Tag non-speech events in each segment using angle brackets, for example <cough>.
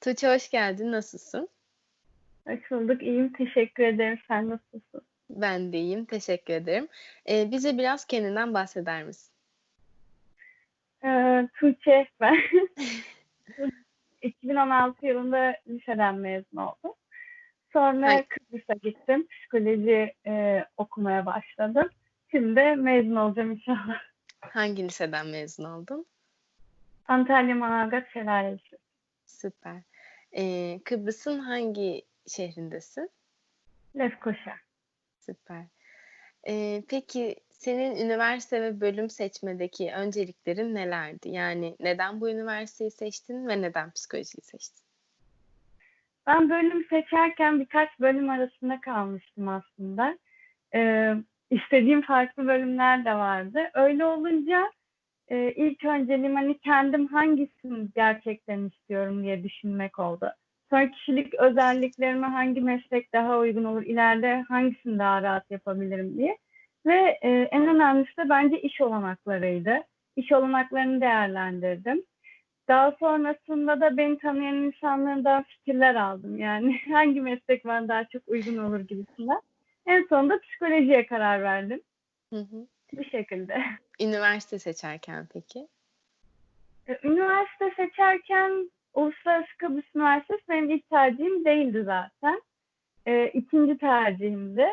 Tuğçe hoş geldin. Nasılsın? Hoş bulduk. İyiyim. Teşekkür ederim. Sen nasılsın? Ben de iyiyim. Teşekkür ederim. Eee, bize biraz kendinden bahseder misin? Eee, Tuğçe ben. <laughs> 2016 yılında liseden mezun oldum. Sonra Hay Kıbrıs'a gittim. Psikoloji, eee, okumaya başladım. Şimdi de mezun olacağım inşallah. Hangi liseden mezun oldun? Antalya Manavgat Şelale Lisesi. Süper. Eee, Kıbrıs'ın hangi şehrindesin? Lefkoşa. Süper. Eee, peki senin üniversite ve bölüm seçmedeki önceliklerin nelerdi? Yani neden bu üniversiteyi seçtin ve neden psikolojiyi seçtin? Ben bölüm seçerken birkaç bölüm arasında kalmıştım aslında. Eee, istediğim farklı bölümler de vardı. Öyle olunca eee, ilk önceliğim hani kendim hangisini gerçekten istiyorum diye düşünmek oldu. Sonra kişilik özelliklerime hangi meslek daha uygun olur, ileride hangisini daha rahat yapabilirim diye. Ve eee, en önemlisi de bence iş olanaklarıydı. İş olanaklarını değerlendirdim. Daha sonrasında da beni tanıyan insanlardan fikirler aldım. Yani <laughs> hangi meslek bana daha çok uygun olur gibisinden. En sonunda psikolojiye karar verdim. Hı hı. Bu şekilde. <laughs> Üniversite seçerken peki? E, Üniversite seçerken Uluslararası Kıbrıs Üniversitesi benim ilk tercihim değildi zaten. E, ikinci tercihimdi.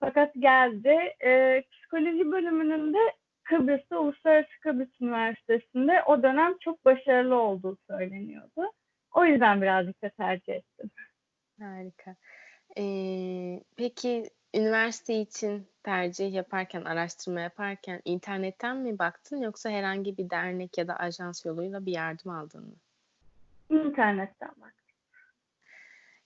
Fakat geldi. E, psikoloji bölümünün de Kıbrıs'ta Uluslararası Kıbrıs Üniversitesi'nde o dönem çok başarılı olduğu söyleniyordu. O yüzden birazcık da tercih ettim. Harika. Eee, peki üniversite için tercih yaparken, araştırma yaparken internetten mi baktın yoksa herhangi bir dernek ya da ajans yoluyla bir yardım aldın mı? İnternetten bak.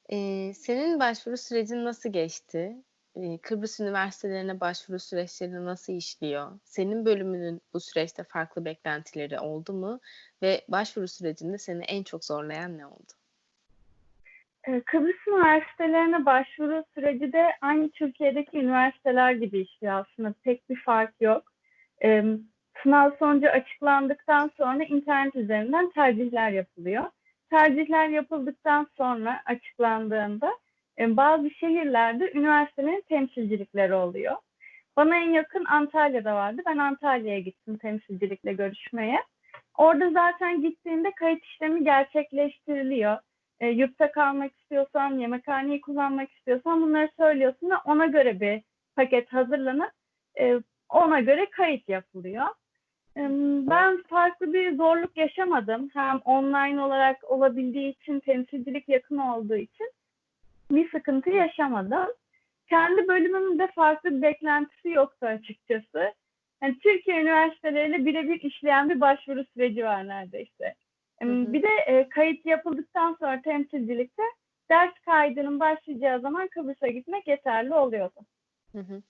Eee, senin başvuru sürecin nasıl geçti? Eee, Kıbrıs üniversitelerine başvuru süreçleri nasıl işliyor? Senin bölümünün bu süreçte farklı beklentileri oldu mu? Ve başvuru sürecinde seni en çok zorlayan ne oldu? Ee, Kıbrıs üniversitelerine başvuru süreci de aynı Türkiye'deki üniversiteler gibi işliyor aslında. Pek bir fark yok. Ee, Sınav sonucu açıklandıktan sonra internet üzerinden tercihler yapılıyor. Tercihler yapıldıktan sonra açıklandığında e, bazı şehirlerde üniversitelerin temsilcilikleri oluyor. Bana en yakın Antalya'da vardı. Ben Antalya'ya gittim temsilcilikle görüşmeye. Orada zaten gittiğinde kayıt işlemi gerçekleştiriliyor. E, yurtta kalmak istiyorsan, yemekhaneyi kullanmak istiyorsan bunları söylüyorsun ve ona göre bir paket hazırlanıp e, ona göre kayıt yapılıyor. E, ben farklı bir zorluk yaşamadım. Hem online olarak olabildiği için, temsilcilik yakın olduğu için bir sıkıntı yaşamadım. Kendi bölümümün de farklı bir beklentisi yoktu açıkçası. Yani Türkiye üniversiteleriyle birebir işleyen bir başvuru süreci var neredeyse. Hı hı. Bir de e, kayıt yapıldıktan sonra temsilcilikte ders kaydının başlayacağı zaman Kıbrıs'a gitmek yeterli oluyordu. Hı hı.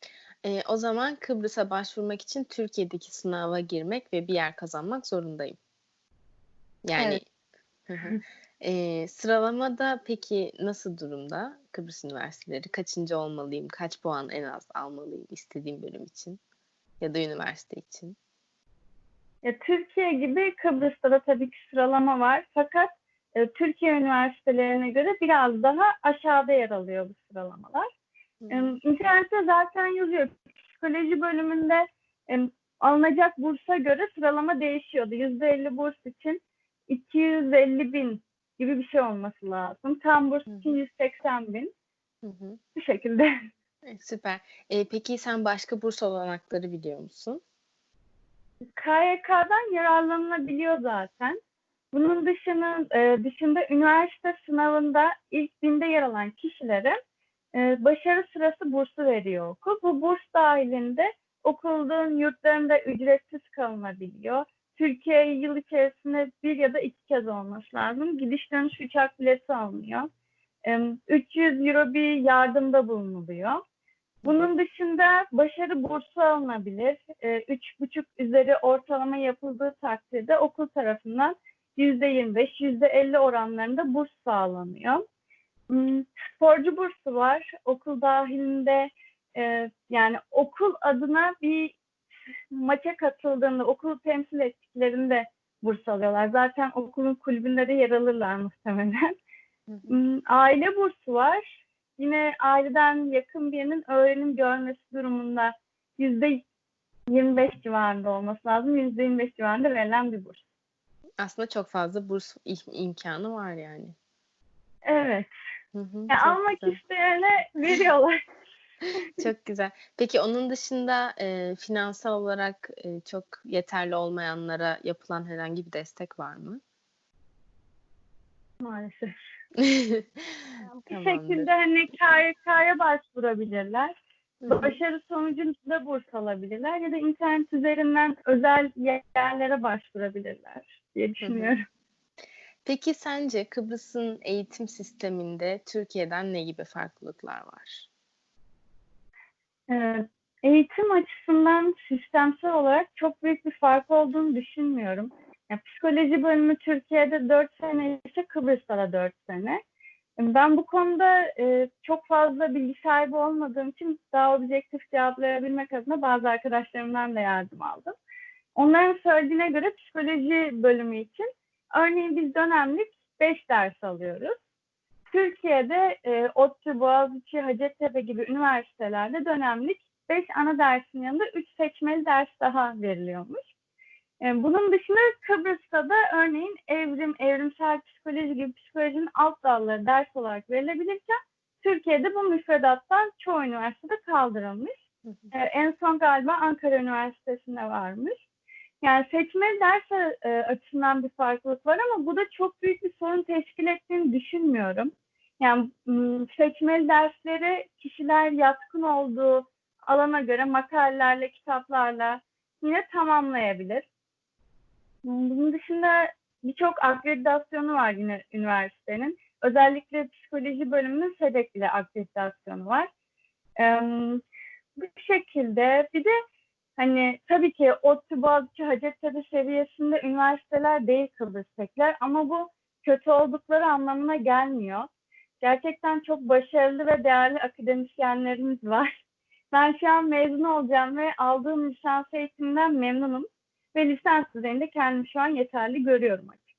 Eee, o zaman Kıbrıs'a başvurmak için Türkiye'deki sınava girmek ve bir yer kazanmak zorundayım. Yani Evet. Eee, sıralamada peki nasıl durumda Kıbrıs üniversiteleri? Kaçıncı olmalıyım? Kaç puan en az almalıyım istediğim bölüm için ya da üniversite için? Ya, Türkiye gibi Kıbrıs'ta da tabii ki sıralama var. Fakat e, Türkiye üniversitelerine göre biraz daha aşağıda yer alıyor bu sıralamalar. E. İnternette zaten yazıyor. Psikoloji bölümünde e, alınacak bursa göre sıralama değişiyordu. %50 burs için 250 bin gibi bir şey olması lazım. Tam burs için hı. 180 bin. Hı hı. Bu şekilde. <laughs> E, süper. Eee, peki sen başka burs olanakları biliyor musun? KYK'dan yararlanılabiliyor zaten. Bunun dışında, e, dışında üniversite sınavında ilk binde yer alan kişilere e, başarı sırası bursu veriyor okul. Bu burs dahilinde okulun yurtlarında ücretsiz kalınabiliyor. Türkiye'ye yıl içerisinde bir ya da iki kez olması lazım. Gidiş dönüş uçak bileti alınıyor. E, 300 euro bir yardımda bulunuluyor. Bunun dışında başarı bursu alınabilir. Ee, Üç buçuk üzeri ortalama yapıldığı takdirde okul tarafından %25, %50 oranlarında burs sağlanıyor. Hmm, Sporcu bursu var. Okul dahilinde e, yani okul adına bir maça katıldığında, okulu temsil ettiklerinde burs alıyorlar. Zaten okulun kulübünde de yer alırlar muhtemelen. Hmm, Aile bursu var. Yine aileden yakın birinin öğrenim görmesi durumunda yüzde 25 civarında olması lazım. Yüzde 25 civarında verilen bir burs. Aslında çok fazla burs im- imkanı var yani. Evet. Hı hı, Yani almak güzel. isteyene veriyorlar. <laughs> <laughs> Çok güzel. Peki onun dışında e, finansal olarak e, çok yeterli olmayanlara yapılan herhangi bir destek var mı? Maalesef. <laughs> Tamamdır. Bir şekilde hani KYK'ya başvurabilirler. Hı hı. Başarı sonucunda burs alabilirler ya da internet üzerinden özel yerlere başvurabilirler diye düşünüyorum. Peki sence Kıbrıs'ın eğitim sisteminde Türkiye'den ne gibi farklılıklar var? Ee, eğitim açısından sistemsel olarak çok büyük bir fark olduğunu düşünmüyorum. Yani psikoloji bölümü Türkiye'de 4 sene ise Kıbrıs'ta da 4 sene. Ben bu konuda e, çok fazla bilgi sahibi olmadığım için daha objektif cevaplayabilmek adına bazı arkadaşlarımdan da yardım aldım. Onların söylediğine göre psikoloji bölümü için örneğin biz dönemlik 5 ders alıyoruz. Türkiye'de e, ODTÜ, Boğaziçi, Hacettepe gibi üniversitelerde dönemlik 5 ana dersin yanında 3 seçmeli ders daha veriliyormuş. E, bunun dışında Kıbrıs'ta da örneğin evrim, evrimsel psikoloji gibi psikolojinin alt dalları ders olarak verilebilirken Türkiye'de bu müfredattan çoğu üniversitede kaldırılmış. Hı hı. E, en son galiba Ankara Üniversitesi'nde varmış. Yani seçmeli ders e, açısından bir farklılık var ama bu da çok büyük bir sorun teşkil ettiğini düşünmüyorum. Yani seçmeli dersleri kişiler yatkın olduğu alana göre makalelerle, kitaplarla yine tamamlayabilir. Bunun dışında birçok akreditasyonu var yine üniversitenin. Özellikle psikoloji bölümünün SEDEK ile akreditasyonu var. Bu şekilde bir de hani tabii ki ODTÜ, Boğaziçi, Hacettepe seviyesinde üniversiteler değil Kıbrıs'takiler ama bu kötü oldukları anlamına gelmiyor. Gerçekten çok başarılı ve değerli akademisyenlerimiz var. Ben şu an mezun olacağım ve aldığım lisans eğitiminden memnunum. Ve lisans düzeyinde kendimi şu an yeterli görüyorum açıkçası.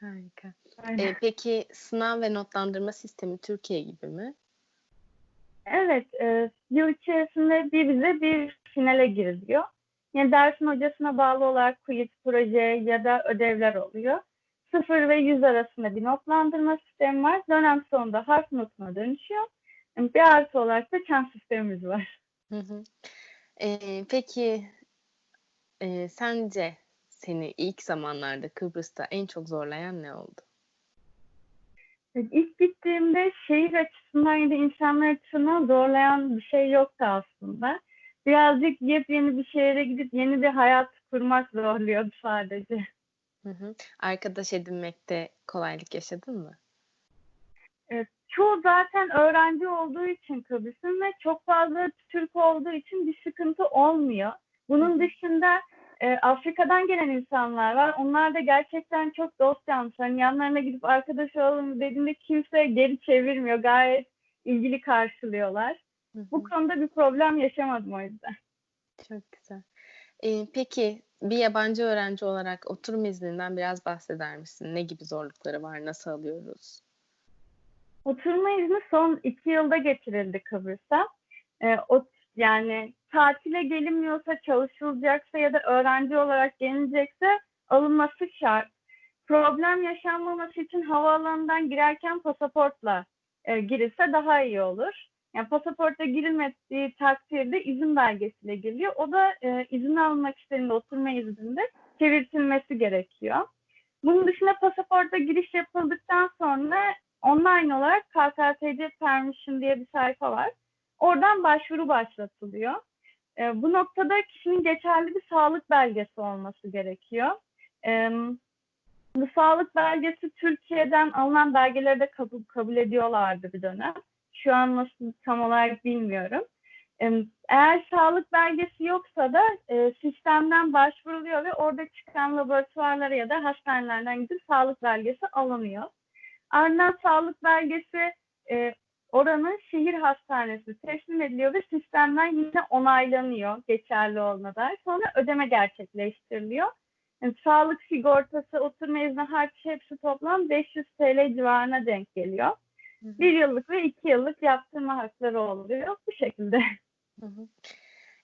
Harika. Aynen. E, peki sınav ve notlandırma sistemi Türkiye gibi mi? Evet, e, yıl içerisinde bir vize bir finale giriliyor. Yani dersin hocasına bağlı olarak quiz, proje ya da ödevler oluyor. 0 ve 100 arasında bir notlandırma sistemi var. Dönem sonunda harf notuna dönüşüyor. Bir artı olarak da çan sistemimiz var. Hı hı. E, peki e, sence seni ilk zamanlarda Kıbrıs'ta en çok zorlayan ne oldu? İlk gittiğimde şehir açısından ya da insanlar açısından zorlayan bir şey yoktu aslında. Birazcık yepyeni bir şehre gidip yeni bir hayat kurmak zorluyordu sadece. Hı hı. Arkadaş edinmekte kolaylık yaşadın mı? Evet, çoğu zaten öğrenci olduğu için Kıbrıs'ın ve çok fazla Türk olduğu için bir sıkıntı olmuyor. Bunun dışında e, Afrika'dan gelen insanlar var. Onlar da gerçekten çok dost yanlısı. Hani yanlarına gidip arkadaş olalım dediğinde kimse geri çevirmiyor. Gayet ilgili karşılıyorlar. Hı hı. Bu konuda bir problem yaşamadım o yüzden. Çok güzel. E, peki bir yabancı öğrenci olarak oturum izninden biraz bahseder misin? Ne gibi zorlukları var? Nasıl alıyoruz? Oturma izni son iki yılda getirildi Kıbrıs'a. E, o, yani tatile gelinmiyorsa, çalışılacaksa ya da öğrenci olarak gelinecekse alınması şart. Problem yaşanmaması için havaalanından girerken pasaportla e, girilse daha iyi olur. Yani pasaporta girilmediği takdirde izin belgesiyle giriliyor. O da e, izin almak istediğinde oturma izninde çevirtilmesi gerekiyor. Bunun dışında pasaporta giriş yapıldıktan sonra online olarak KKTC Permission diye bir sayfa var. Oradan başvuru başlatılıyor. E, bu noktada kişinin geçerli bir sağlık belgesi olması gerekiyor. E, bu sağlık belgesi Türkiye'den alınan belgeleri de kabul, kabul ediyorlardı bir dönem. Şu an nasıl tam olarak bilmiyorum. E, eğer sağlık belgesi yoksa da e, sistemden başvuruluyor ve orada çıkan laboratuvarlara ya da hastanelerden gidip sağlık belgesi alınıyor. Ardından sağlık belgesi e, oranın şehir hastanesi teslim ediliyor ve sistemden yine onaylanıyor geçerli olmadan. Sonra ödeme gerçekleştiriliyor. Yani sağlık sigortası, oturma izni, harç hepsi toplam 500 TL civarına denk geliyor. Hı hı. Bir yıllık ve iki yıllık yaptırma hakları oluyor. Bu şekilde. <laughs> Hı hı.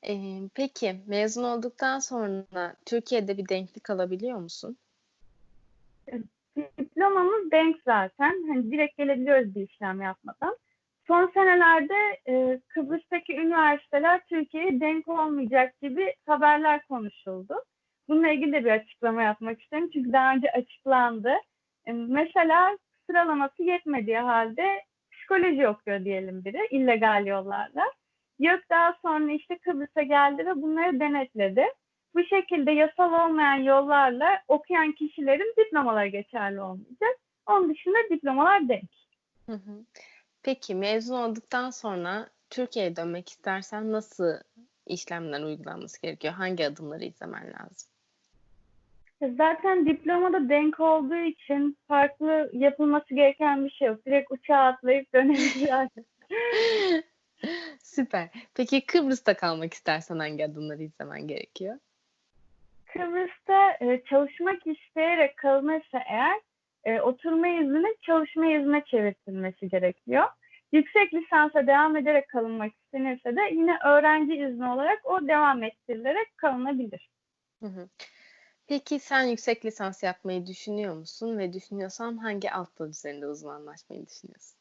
Eee, peki mezun olduktan sonra Türkiye'de bir denklik alabiliyor musun? Diplomamız denk zaten. Hani direkt gelebiliyoruz bir işlem yapmadan. Son senelerde e, Kıbrıs'taki üniversiteler Türkiye'ye denk olmayacak gibi haberler konuşuldu. Bununla ilgili de bir açıklama yapmak isterim. Çünkü daha önce açıklandı. E, mesela sıralaması yetmediği halde psikoloji okuyor diyelim biri illegal yollarla. Yok daha sonra işte Kıbrıs'a geldi ve bunları denetledi. Bu şekilde yasal olmayan yollarla okuyan kişilerin diplomaları geçerli olmayacak. Onun dışında diplomalar denk. Hı hı. Peki mezun olduktan sonra Türkiye'ye dönmek istersen nasıl işlemler uygulanması gerekiyor? Hangi adımları izlemen lazım? Zaten diplomada denk olduğu için farklı yapılması gereken bir şey yok. Direkt uçağa atlayıp dönebiliriz. <laughs> Süper. Peki Kıbrıs'ta kalmak istersen hangi adımları izlemen gerekiyor? Kıbrıs'ta e, çalışmak isteyerek kalınırsa eğer e, oturma izninin çalışma iznine çevirtilmesi gerekiyor. Yüksek lisansa devam ederek kalınmak istenirse de yine öğrenci izni olarak o devam ettirilerek kalınabilir. Hı hı. Peki sen yüksek lisans yapmayı düşünüyor musun ve düşünüyorsan hangi alt dal üzerinde uzmanlaşmayı düşünüyorsun?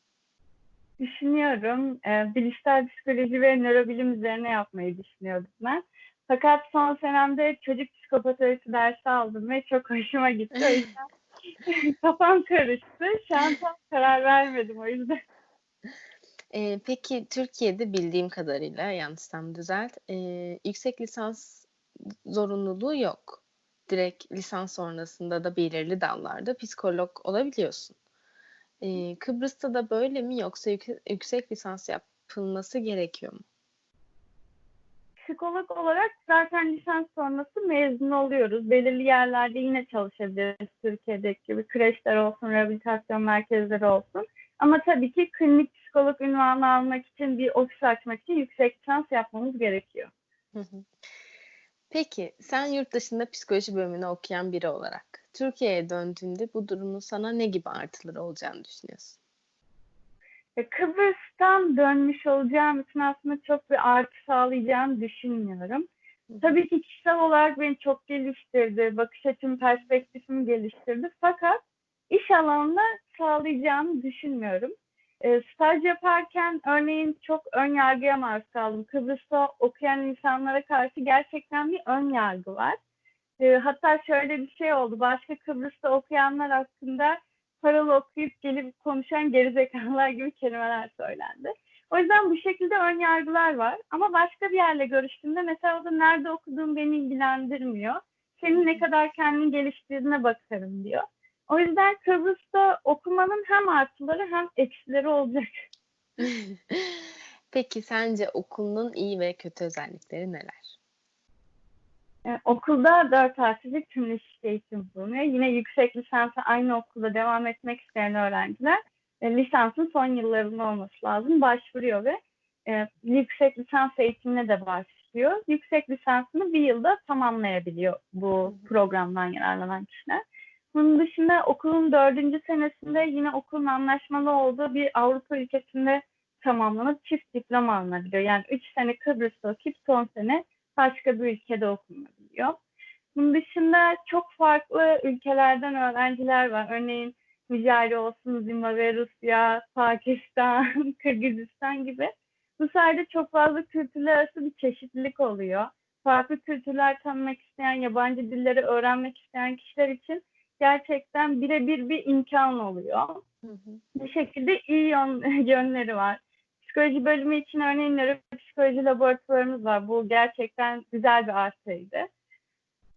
Düşünüyorum. E, bilişsel psikoloji ve nörobilim üzerine yapmayı düşünüyordum ben. Fakat son senemde çocuk psikopatolojisi dersi aldım ve çok hoşuma gitti. O <laughs> yüzden <laughs> kafam karıştı. Şu an tam karar vermedim o yüzden. Ee, peki Türkiye'de bildiğim kadarıyla yanlışsam düzelt, e, yüksek lisans zorunluluğu yok. Direkt lisans sonrasında da belirli dallarda psikolog olabiliyorsun. Ee, Kıbrıs'ta da böyle mi yoksa yük- yüksek lisans yapılması gerekiyor mu? Psikolog olarak zaten lisans sonrası mezun oluyoruz. Belirli yerlerde yine çalışabiliriz. Türkiye'deki gibi kreşler olsun, rehabilitasyon merkezleri olsun. Ama tabii ki klinik psikolog ünvanı almak için bir ofis açmak için yüksek lisans yapmamız gerekiyor. Peki sen yurt dışında psikoloji bölümünü okuyan biri olarak Türkiye'ye döndüğünde bu durumun sana ne gibi artıları olacağını düşünüyorsun? E, Kıbrıs'tan dönmüş olacağım için aslında çok bir artı sağlayacağını düşünmüyorum. Tabii ki kişisel olarak beni çok geliştirdi, bakış açım, perspektifimi geliştirdi. Fakat iş alanında sağlayacağını düşünmüyorum. E, staj yaparken örneğin çok ön yargıya maruz kaldım. Kıbrıs'ta okuyan insanlara karşı gerçekten bir ön yargı var. E, hatta şöyle bir şey oldu. Başka Kıbrıs'ta okuyanlar hakkında paralı okuyup gelip konuşan gerizekalılar gibi kelimeler söylendi. O yüzden bu şekilde ön yargılar var. Ama başka bir yerle görüştüğümde mesela o da nerede okuduğum beni ilgilendirmiyor. Senin ne kadar kendini geliştirdiğine bakarım diyor. O yüzden Kıbrıs'ta okumanın hem artıları hem eksileri olacak. <laughs> <laughs> Peki sence okulun iyi ve kötü özellikleri neler? Ee, okulda dört harflik tüm eşit eğitim bulunuyor. Yine yüksek lisansa aynı okulda devam etmek isteyen öğrenciler e, lisansın son yıllarında olması lazım. Başvuruyor ve e, yüksek lisans eğitimine de başlıyor. Yüksek lisansını bir yılda tamamlayabiliyor bu programdan yararlanan kişiler. Bunun dışında okulun dördüncü senesinde yine okulun anlaşmalı olduğu bir Avrupa ülkesinde tamamlanıp çift diploma alınabiliyor. Yani üç sene Kıbrıs'ta okuyup son sene başka bir ülkede okunabiliyor. Bunun dışında çok farklı ülkelerden öğrenciler var. Örneğin Nijerya olsun, Zimbabwe, Rusya, Pakistan, <laughs> Kırgızistan gibi. Bu sayede çok fazla kültürler arası bir çeşitlilik oluyor. Farklı kültürler tanımak isteyen, yabancı dilleri öğrenmek isteyen kişiler için gerçekten birebir bir imkan oluyor. Hı hı. Bu şekilde iyi yön- <laughs> yönleri var. Psikoloji bölümü için örneğin nöropsikoloji laboratuvarımız var. Bu gerçekten güzel bir artıydı.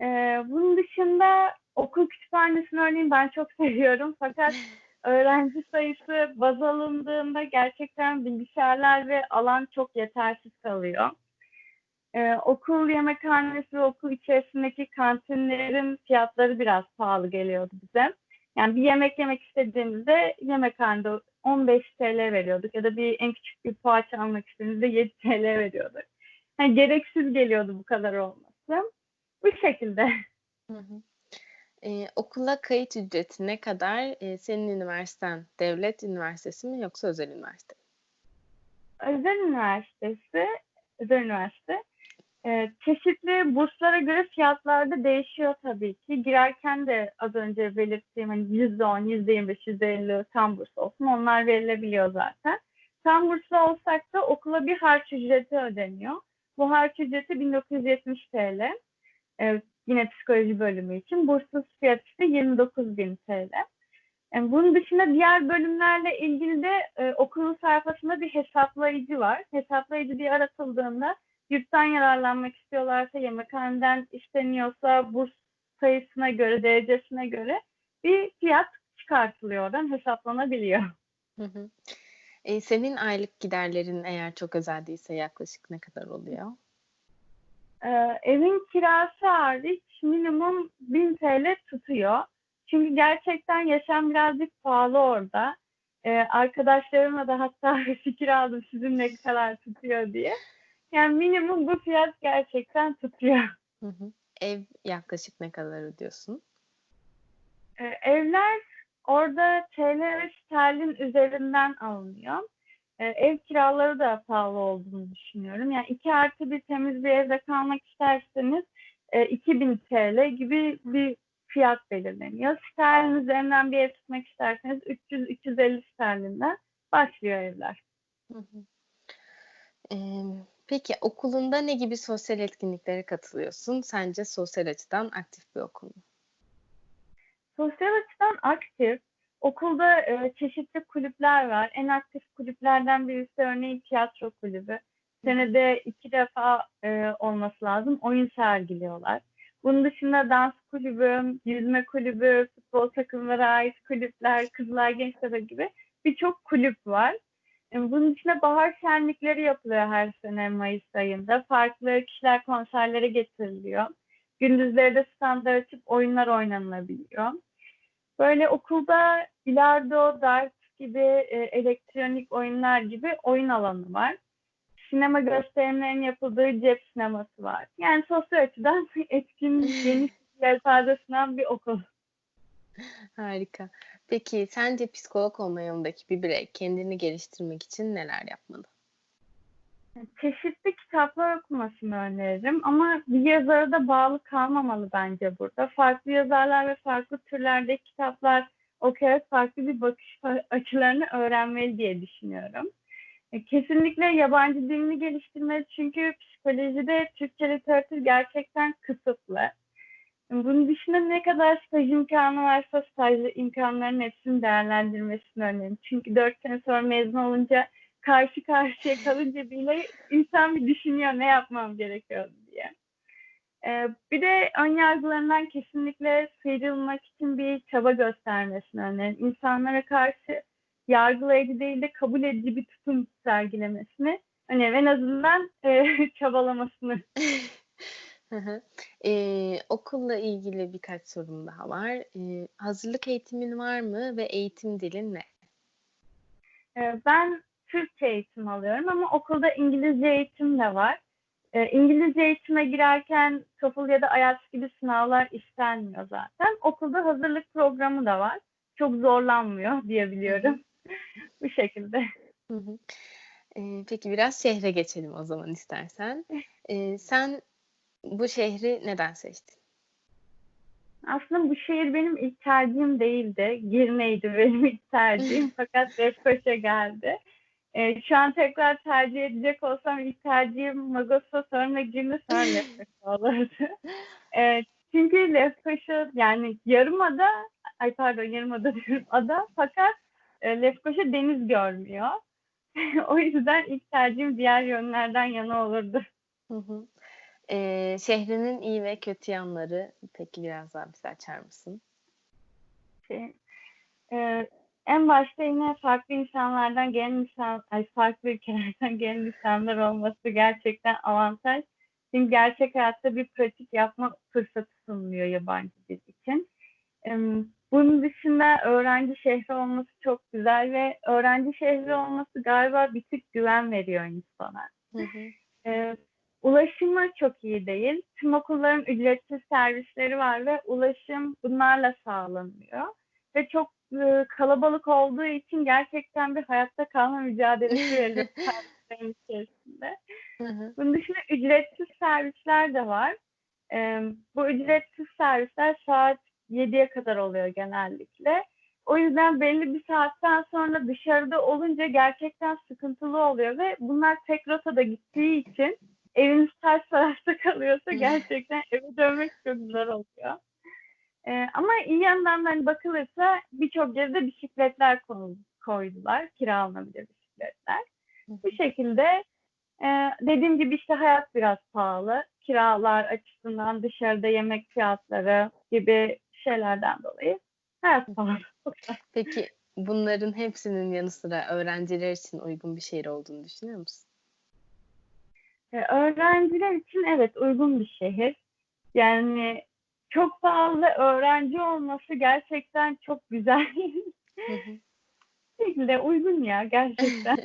Ee, bunun dışında okul kütüphanesini örneğin ben çok <laughs> seviyorum. Fakat <laughs> öğrenci sayısı baz alındığında gerçekten bilgisayarlar ve alan çok yetersiz kalıyor. Ee, okul yemekhanesi ve okul içerisindeki kantinlerin fiyatları biraz pahalı geliyordu bize. Yani bir yemek yemek istediğimizde yemekhanede 15 TL veriyorduk ya da bir en küçük bir poğaça almak istediğimizde 7 TL veriyorduk. Yani gereksiz geliyordu bu kadar olması. Bu şekilde. Hı hı. Eee, okula kayıt ücreti ne kadar? Eee, senin üniversiten devlet üniversitesi mi yoksa özel üniversite mi? Özel üniversitesi, özel üniversite. Eee, çeşitli burslara göre fiyatlar da değişiyor tabii ki. Girerken de az önce belirttiğim hani %10, %25, %50 tam burs olsun onlar verilebiliyor zaten. Tam burslu olsak da okula bir harç ücreti ödeniyor. Bu harç ücreti 1970 TL. Eee, yine psikoloji bölümü için. Bursluluk fiyatı ise 29.000 TL. Yani bunun dışında diğer bölümlerle ilgili de e, okulun sayfasında bir hesaplayıcı var. Hesaplayıcı diye aratıldığında yurttan yararlanmak istiyorlarsa, yemekhaneden isteniyorsa burs sayısına göre, derecesine göre bir fiyat çıkartılıyor oradan hesaplanabiliyor. Hı hı. Eee, senin aylık giderlerin eğer çok özel değilse yaklaşık ne kadar oluyor? Eee, evin kirası hariç minimum 1000 TL tutuyor. Çünkü gerçekten yaşam birazcık pahalı orada. Eee, arkadaşlarıma da hatta <laughs> fikir aldım sizin ne kadar tutuyor diye. Yani minimum bu fiyat gerçekten tutuyor. Hı hı. Ev yaklaşık ne kadar ödüyorsun? Eee, evler orada TL ve sterlin üzerinden alınıyor. Eee, ev kiraları da pahalı olduğunu düşünüyorum. Yani 2 artı bir temiz bir evde kalmak isterseniz e, 2000 TL gibi bir fiyat belirleniyor. Sterlin üzerinden bir ev tutmak isterseniz 300-350 sterlinden başlıyor evler. Hı hı. Emm, peki okulunda ne gibi sosyal etkinliklere katılıyorsun? Sence sosyal açıdan aktif bir okul mu? Sosyal açıdan aktif. Okulda e, çeşitli kulüpler var. En aktif kulüplerden birisi örneğin tiyatro kulübü. Senede iki defa e, olması lazım. Oyun sergiliyorlar. Bunun dışında dans kulübü, yüzme kulübü, futbol takımlara ait kulüpler, Kızılay Genç Seferi gibi birçok kulüp var. E, Bunun dışında bahar şenlikleri yapılıyor her sene Mayıs ayında. Farklı kişiler konserlere getiriliyor. Gündüzleri de standlar açıp oyunlar oynanabiliyor. Böyle okulda bilardo, dart gibi e, elektronik oyunlar gibi oyun alanı var. Sinema gösterimlerinin yapıldığı cep sineması var. Yani sosyal açıdan <laughs> etkin, geniş bir yelpaze sunan bir okul. Harika. Peki sence psikolog olma yolundaki bir birey kendini geliştirmek için neler yapmalı? Çeşitli kitaplar okumasını öneririm ama bir yazara da bağlı kalmamalı bence burada. Farklı yazarlar ve farklı türlerdeki kitaplar okuyarak farklı bir bakış açılarını öğrenmeli diye düşünüyorum. E, Kesinlikle yabancı dilini geliştirmeli çünkü psikolojide Türkçe literatür gerçekten kısıtlı. Bunun dışında ne kadar staj imkanı varsa staj imkanlarının hepsini değerlendirmesini öneririm. Çünkü dört sene sonra mezun olunca karşı karşıya kalınca bile insan bir düşünüyor ne yapmam gerekiyor diye. Ee, bir de ön yargılarından kesinlikle sıyrılmak için bir çaba göstermesini öneririm. İnsanlara karşı yargılayıcı değil de kabul edici bir tutum sergilemesini öneririm. En azından e, <laughs> çabalamasını. <laughs> Hı okulla ilgili birkaç sorum daha var. Eee, hazırlık eğitimin var mı ve eğitim dilin ne? Ee, Ben Türkçe eğitim alıyorum ama okulda İngilizce eğitim de var. Ee, İngilizce eğitime girerken TOEFL ya da IELTS gibi sınavlar istenmiyor zaten. Okulda hazırlık programı da var. Çok zorlanmıyor <laughs> diyebiliyorum. <laughs> Bu şekilde. Hı peki biraz şehre geçelim o zaman istersen. Eee, sen bu şehri neden seçtin? Aslında bu şehir benim ilk tercihim değildi. Girne'ydi benim ilk tercihim. <laughs> Fakat Lefkoşa geldi. Ee, şu an tekrar tercih edecek olsam ilk tercihim Magosa sonra Girne sonra Lefkoşa olurdu. Ee, çünkü Lefkoşa yani yarımada, ay pardon yarımada diyorum ada fakat e, Lefkoşa deniz görmüyor. <laughs> o yüzden ilk tercihim diğer yönlerden yana olurdu. Hı hı. Eee, şehrinin iyi ve kötü yanları peki biraz daha bize açar mısın? Şey, e, en başta yine farklı insanlardan gelen insan, ay farklı ülkelerden <laughs> gelen insanlar olması gerçekten avantaj. Çünkü gerçek hayatta bir pratik yapma fırsatı sunuluyor yabancı dil için. Bunun dışında öğrenci şehri olması çok güzel ve öğrenci şehri olması galiba bir tık güven veriyor insana. Hı hı. Ee, ulaşımı çok iyi değil. Tüm okulların ücretsiz servisleri var ve ulaşım bunlarla sağlanıyor. Ve çok e, kalabalık olduğu için gerçekten bir hayatta kalma mücadelesi veriliyor <laughs> servislerin içerisinde. Hı hı. Bunun dışında ücretsiz servisler de var. Ee, bu ücretsiz servisler saat 7'ye kadar oluyor genellikle. O yüzden belli bir saatten sonra dışarıda olunca gerçekten sıkıntılı oluyor ve bunlar tek rotada gittiği için eviniz ters tarafta kalıyorsa gerçekten eve dönmek çok zor oluyor. Ee, ama iyi yandan da hani bakılırsa birçok yerde bisikletler koydular, kiralanabilir bisikletler. Bu şekilde ee, dediğim gibi işte hayat biraz pahalı. Kiralar açısından dışarıda yemek fiyatları gibi şeylerden dolayı hayat pahalı. <laughs> Peki bunların hepsinin yanı sıra öğrenciler için uygun bir şehir olduğunu düşünüyor musun? Ee, öğrenciler için evet uygun bir şehir. Yani çok pahalı ve öğrenci olması gerçekten çok güzel. <laughs> Şekilde uygun ya gerçekten.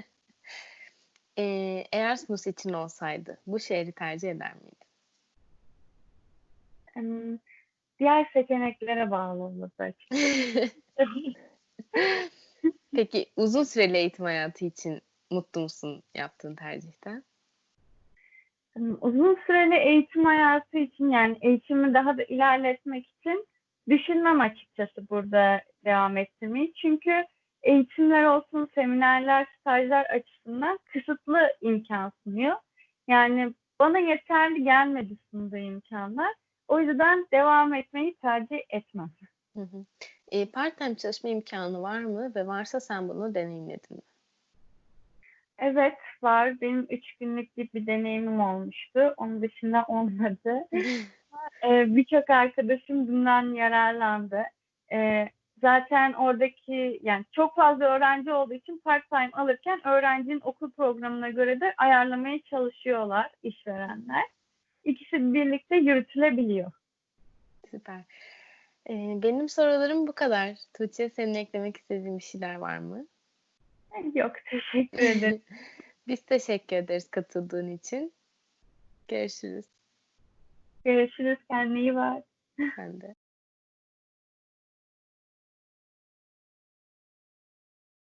Ee, <laughs> Erasmus için olsaydı bu şehri tercih eder miydin? Diğer seçeneklere bağlı olması açıkçası. <laughs> Peki uzun süreli eğitim hayatı için mutlu musun yaptığın tercihten? Hmm, Uzun süreli eğitim hayatı için yani eğitimi daha da ilerletmek için düşünmem açıkçası burada devam ettirmeyi. Çünkü eğitimler olsun, seminerler, stajlar açısından kısıtlı imkan sunuyor. Yani bana yeterli gelmedi sunduğu imkanlar. O yüzden devam etmeyi tercih etmem. Hı hı. Ee, part-time çalışma imkanı var mı ve varsa sen bunu deneyimledin mi? Evet var. Benim üç günlük bir deneyimim olmuştu. Onun dışında olmadı. <laughs> Ee, Birçok arkadaşım bundan yararlandı. Ee, zaten oradaki yani çok fazla öğrenci olduğu için part time alırken öğrencinin okul programına göre de ayarlamaya çalışıyorlar işverenler. İkisi birlikte yürütülebiliyor. Süper. Ee, benim sorularım bu kadar. Tuğçe senin eklemek istediğin bir şeyler var mı? <laughs> Yok teşekkür ederim. <laughs> Biz teşekkür ederiz katıldığın için. Görüşürüz. Görüşürüz. Kendine iyi bak. Ben de.